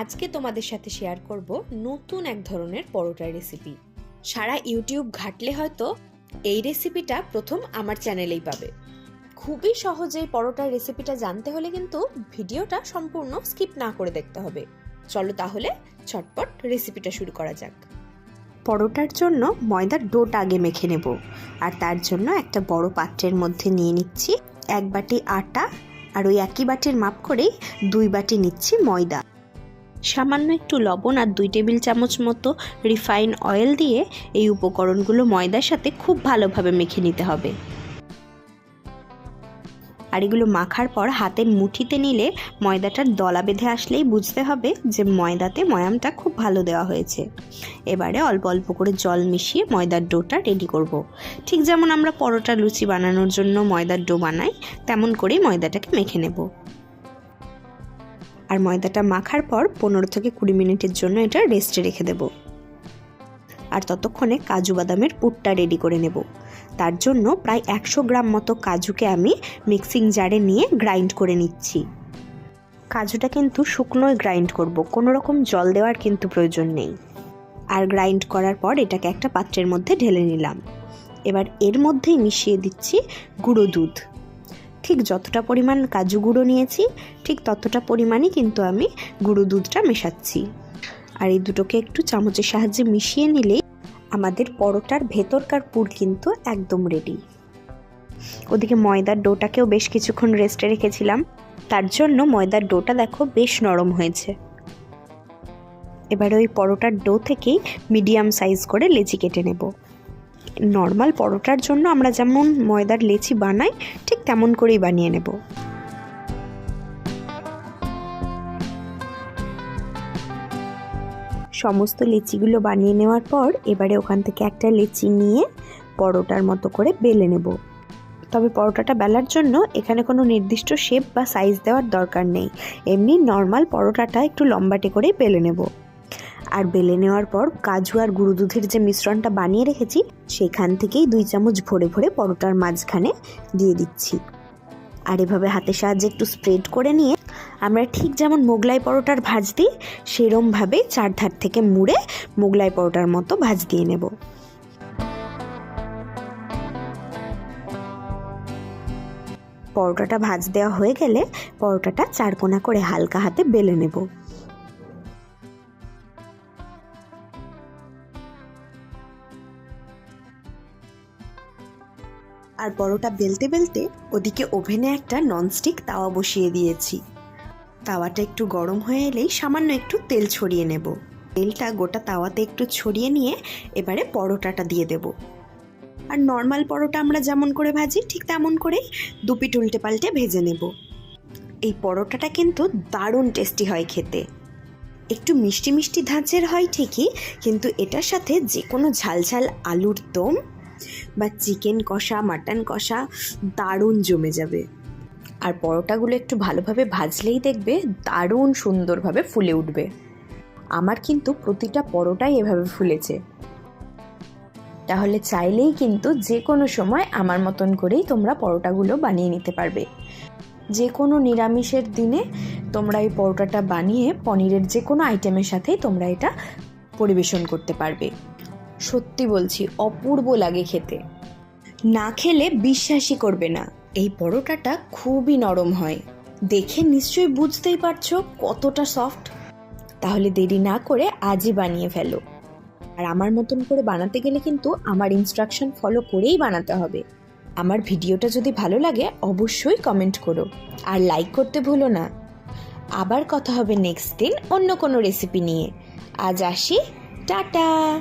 আজকে তোমাদের সাথে শেয়ার করব নতুন এক ধরনের পরোটার রেসিপি সারা ইউটিউব ঘাটলে হয়তো এই রেসিপিটা প্রথম আমার চ্যানেলেই পাবে। খুবই সহজ এই পরোটার রেসিপিটা জানতে হলে কিন্তু ভিডিওটা সম্পূর্ণ স্কিপ না করে দেখতে হবে। চলো তাহলে ছটপট রেসিপিটা শুরু করা যাক। পরোটার জন্য ময়দার ডোটা আগে মেখে নেব। আর তার জন্য একটা বড় পাত্রের মধ্যে নিয়ে নিচ্ছি এক বাটি আটা, আর ওই একই বাটির মাপ করেই দুই বাটি নিচ্ছি ময়দা। সামান্য একটু লবণ আর দুই টেবিল চামচ মতো রিফাইন অয়েল দিয়ে এই উপকরণগুলো ময়দার সাথে খুব ভালোভাবে মেখে নিতে হবে। আর এগুলো মাখার পর হাতের মুঠিতে নিলে ময়দাটার দলা বেঁধে আসলেই বুঝতে হবে যে ময়দাতে ময়ামটা খুব ভালো দেওয়া হয়েছে। এবারে অল্প অল্প করে জল মিশিয়ে ময়দার ডোটা রেডি করব। ঠিক যেমন আমরা পরোটা লুচি বানানোর জন্য ময়দার ডো বানাই, তেমন করেই ময়দাটাকে মেখে নেব। আর ময়দাটা মাখার পর পনেরো থেকে কুড়ি মিনিটের জন্য এটা রেস্টে রেখে দেব। আর ততক্ষণে কাজু বাদামের পুরটা রেডি করে নেব। তার জন্য প্রায় একশো গ্রাম মতো কাজুকে আমি মিক্সিং জারে নিয়ে গ্রাইন্ড করে নিচ্ছি। কাজুটা কিন্তু শুকনোই গ্রাইন্ড করব, কোনো রকম জল দেওয়ার কিন্তু প্রয়োজন নেই। আর গ্রাইন্ড করার পর এটাকে একটা পাত্রের মধ্যে ঢেলে নিলাম। এবার এর মধ্যেই মিশিয়ে দিচ্ছি গুঁড়ো দুধ। ঠিক যতটা পরিমাণ কাজু গুঁড়ো নিয়েছি, ঠিক ততটা পরিমাণই কিন্তু আমি গুঁড়ো দুধটা মেশাচ্ছি। আর এই দুটোকে একটু চামচের সাহায্যে মিশিয়ে নিলেই আমাদের পরোটার ভেতরকার পুর কিন্তু একদম রেডি ওদিকে ময়দার ডোটাকেও বেশ কিছুক্ষণ রেস্টে রেখেছিলাম। তার জন্য ময়দার ডোটা দেখো বেশ নরম হয়েছে। এবারে ওই পরোটার ডো থেকেই মিডিয়াম সাইজ করে লেচি কেটে নেব। নর্মাল পরোটার জন্য আমরা যেমন ময়দার লেচি বানাই, ঠিক তেমন করেই বানিয়ে নেব। সমস্ত লেচিগুলো বানিয়ে নেওয়ার পর এবারে ওখান থেকে একটা লেচি নিয়ে পরোটার মতো করে বেলে নেব। তবে পরোটাটা বেলার জন্য এখানে কোনো নির্দিষ্ট শেপ বা সাইজ দেওয়ার দরকার নেই। এমনি নর্মাল পরোটাটা একটু লম্বাটে করেই বেলে নেব। আর বেলে নেওয়ার পর কাজু আর গুঁড়ো দুধের যে মিশ্রণটা বানিয়ে রেখেছি, সেখান থেকেই দুই চামচ ভরে ভরে পরোটার মাঝখানে দিয়ে দিচ্ছি। আর এভাবে হাতের সাহায্যে একটু স্প্রেড করে নিয়ে, আমরা ঠিক যেমন মোগলাই পরোটার ভাজ দিই, সেরমভাবে চার ধার থেকে মুড়ে মোগলাই পরোটার মতো ভাজ দিয়ে নেব। পরোটাটা ভাজ দেওয়া হয়ে গেলে পরোটাটা চারকোনা করে হালকা হাতে বেলে নেব। আর পরোটা বেলতে বেলতে ওদিকে ওভেনে একটা ননস্টিক তাওয়া বসিয়ে দিয়েছি। তাওয়াটা একটু গরম হয়ে এলেই সামান্য একটু তেল ছড়িয়ে নেব। তেলটা গোটা তাওয়াতে একটু ছড়িয়ে নিয়ে এবারে পরোটাটা দিয়ে দেব। আর নর্মাল পরোটা আমরা যেমন করে ভাজি, ঠিক তেমন করেই দুপিট উল্টে পাল্টে ভেজে নেব। এই পরোটাটা কিন্তু দারুণ টেস্টি হয় খেতে। একটু মিষ্টি মিষ্টি ধাঁচের হয় ঠিকই, কিন্তু এটার সাথে যে কোনো ঝালঝাল আলুর দম বা চিকেন কষা, মাটন কষা, দারুণ জমে যাবে। আর পরোটাগুলো একটু ভালোভাবে ভাজলেই দেখবে দারুণ সুন্দরভাবে ফুলে উঠবে। আমার কিন্তু প্রতিটা পরোটাই এভাবে ফুলেছে। তাহলে চাইলেই কিন্তু যে কোনো সময় আমার মতন করেই তোমরা পরোটাগুলো বানিয়ে নিতে পারবে। যে কোনো নিরামিষের দিনে তোমরা এই পরোটাটা বানিয়ে পনিরের যে কোনো আইটেমের সাথেই তোমরা এটা পরিবেশন করতে পারবে। সত্যি বলছি, অপূর্ব লাগে খেতে। না খেলে বিশ্বাসই করবে না। এই পরোটাটা খুবই নরম হয়। দেখে নিশ্চয়ই বুঝতেই পারছ কতটা সফট তাহলে দেরি না করে আজই বানিয়ে ফেলো। আর আমার মতন করে বানাতে গেলে কিন্তু আমার ইনস্ট্রাকশন ফলো করেই বানাতে হবে। আমার ভিডিওটা যদি ভালো লাগে, অবশ্যই কমেন্ট করো। আর লাইক করতে ভুলো না। আবার কথা হবে নেক্সট দিন অন্য কোনো রেসিপি নিয়ে। আজ আসি, টাটা!